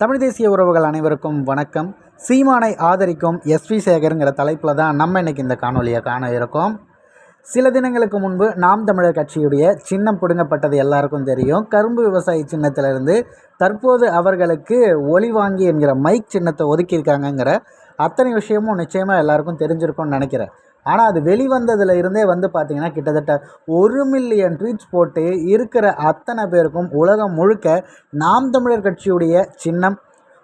தமிழ் தேசிய உறவுகள் அனைவருக்கும் வணக்கம். சீமானை ஆதரிக்கும் எஸ்வி சேகருங்கிற தலைப்பில் தான் நம்ம இன்றைக்கி இந்த காணொலியை காண இருக்கோம். சில தினங்களுக்கு முன்பு நாம் தமிழர் கட்சியுடைய சின்னம் பிடுங்கப்பட்டது எல்லாருக்கும் தெரியும். கரும்பு விவசாயி சின்னத்திலிருந்து தற்போது அவர்களுக்கு ஒளி வாங்கி என்கிற மைக் சின்னத்தை ஒதுக்கியிருக்காங்கங்கிற அத்தனை விஷயமும் நிச்சயமாக எல்லாருக்கும் தெரிஞ்சிருக்கும்னு நினைக்கிறேன். ஆனால் அது வெளிவந்ததுல இருந்தே வந்து பார்த்திங்கன்னா கிட்டத்தட்ட ஒரு மில்லியன் ட்வீட்ஸ் போட்டு இருக்கிற அத்தனை பேருக்கும் உலகம் முழுக்க நாம் தமிழர் கட்சியுடைய சின்னம்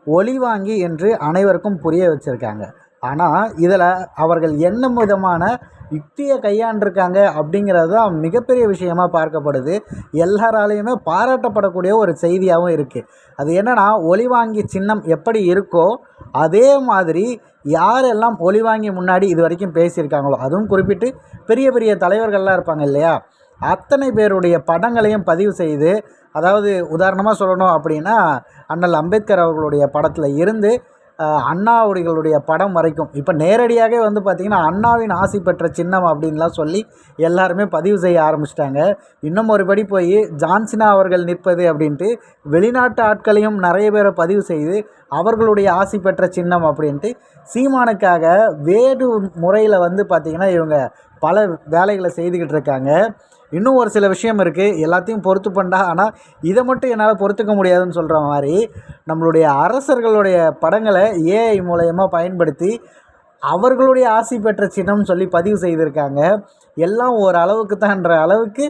ஒளி வாங்கி என்று அனைவருக்கும் புரிய வச்சுருக்காங்க. ஆனால் இதில் அவர்கள் என்ன விதமான யுக்தியை கையாண்டிருக்காங்க அப்படிங்கிறது தான் மிகப்பெரிய விஷயமா பார்க்கப்படுது. எல்லாராலையுமே பாராட்டப்படக்கூடிய ஒரு செய்தியாகவும் இருக்குது அது என்னென்னா ஒளிவாங்கி சின்னம் எப்படி இருக்கோ அதே மாதிரி யாரெல்லாம் ஒளிவாங்கி முன்னாடி இது வரைக்கும் பேசியிருக்காங்களோ அதுவும் குறிப்பிட்டு பெரிய பெரிய தலைவர்கள்லாம் இருப்பாங்க இல்லையா? அத்தனை பேருடைய படங்களையும் பதிவு செய்து அதாவது உதாரணமாக சொல்லணும் அப்படின்னா அண்ணல் அம்பேத்கர் அவர்களுடைய படத்தில் இருந்து அண்ணாவுடைகளுடைய படம் வரைக்கும். இப்போ நேரடியாகவே வந்து பார்த்திங்கன்னா அண்ணாவின் ஆசி பெற்ற சின்னம் அப்படின்லாம் சொல்லி எல்லாருமே பதிவு செய்ய ஆரம்பிச்சிட்டாங்க. இன்னும் ஒருபடி போய் ஜான்சினா அவர்கள் நிற்பது அப்படின்ட்டு வெளிநாட்டு ஆட்களையும் நிறைய பேரை பதிவு செய்து அவர்களுடைய ஆசி பெற்ற சின்னம் அப்படின்ட்டு சீமானுக்காக வேறு முறையில் வந்து பார்த்திங்கன்னா இவங்க பல வேலைகளை செய்துக்கிட்டு இருக்காங்க. இன்னும் ஒரு சில விஷயம் இருக்குது எல்லாத்தையும் பொறுத்து பண்ணா ஆனால் இதை மட்டும் என்னால் பொறுத்துக்க முடியாதுன்னு சொல்கிற மாதிரி நம்மளுடைய அரசர்களுடைய படங்களை ஏஐ மூலயமா பயன்படுத்தி அவர்களுடைய ஆசி பெற்ற சின்னம்னு சொல்லி பதிவு செய்திருக்காங்க. எல்லாம் ஒரு அளவுக்கு தான்ற அளவுக்கு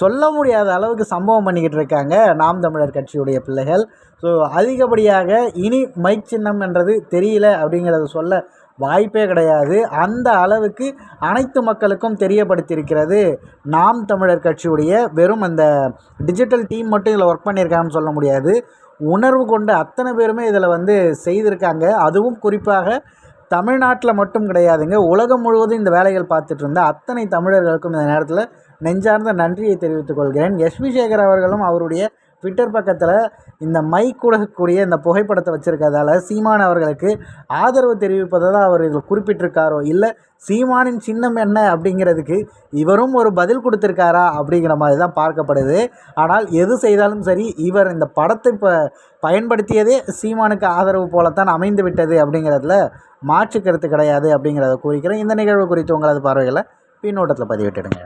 சொல்ல முடியாத அளவுக்கு சம்பவம் பண்ணிக்கிட்டு இருக்காங்க நாம் தமிழர் கட்சியுடைய பிள்ளைகள். ஸோ அதிகப்படியாக இனி மைக் சின்னம் என்றது தெரியல அப்படிங்கிறத சொல்ல வாய்ப்பே கிடையாது. அந்த அளவுக்கு அனைத்து மக்களுக்கும் தெரியப்படுத்தியிருக்கிறது. நாம் தமிழர் கட்சியுடைய வெறும் அந்த டிஜிட்டல் டீம் மட்டும் இதில் ஒர்க் பண்ணியிருக்காங்கன்னு சொல்ல முடியாது. உணர்வு கொண்டு அத்தனை பேருமே இதில் வந்து செய்திருக்காங்க. அதுவும் குறிப்பாக தமிழ்நாட்டில் மட்டும் கிடையாதுங்க. உலகம் முழுவதும் இந்த வேலைகள் பார்த்துட்டு இருந்த அத்தனை தமிழர்களுக்கும் இந்த நேரத்தில் நெஞ்சார்ந்த நன்றியை தெரிவித்துக் கொள்கிறேன். எஸ்வி சேகர் அவர்களும் அவருடைய ட்விட்டர் பக்கத்தில் இந்த மைக் கூடக்கூடிய இந்த புகைப்படத்தை வச்சுருக்கதால சீமான் அவர்களுக்கு ஆதரவு தெரிவிப்பதை தான் அவர் இதில் குறிப்பிட்டிருக்காரோ இல்லை சீமானின் சின்னம் என்ன அப்படிங்கிறதுக்கு இவரும் ஒரு பதில் கொடுத்துருக்காரா அப்படிங்கிற மாதிரி தான் பார்க்கப்படுது. ஆனால் எது செய்தாலும் சரி இவர் இந்த படத்தை இப்போ பயன்படுத்தியதே சீமானுக்கு ஆதரவு போலத்தான் அமைந்து விட்டது அப்படிங்கிறதுல மாற்று கருத்து கிடையாது அப்படிங்கிறத கூறிக்கிறேன். இந்த நிகழ்வு குறித்து உங்களது பார்வைகளை பின்னோட்டத்தில் பதிவிட்டுடுங்க.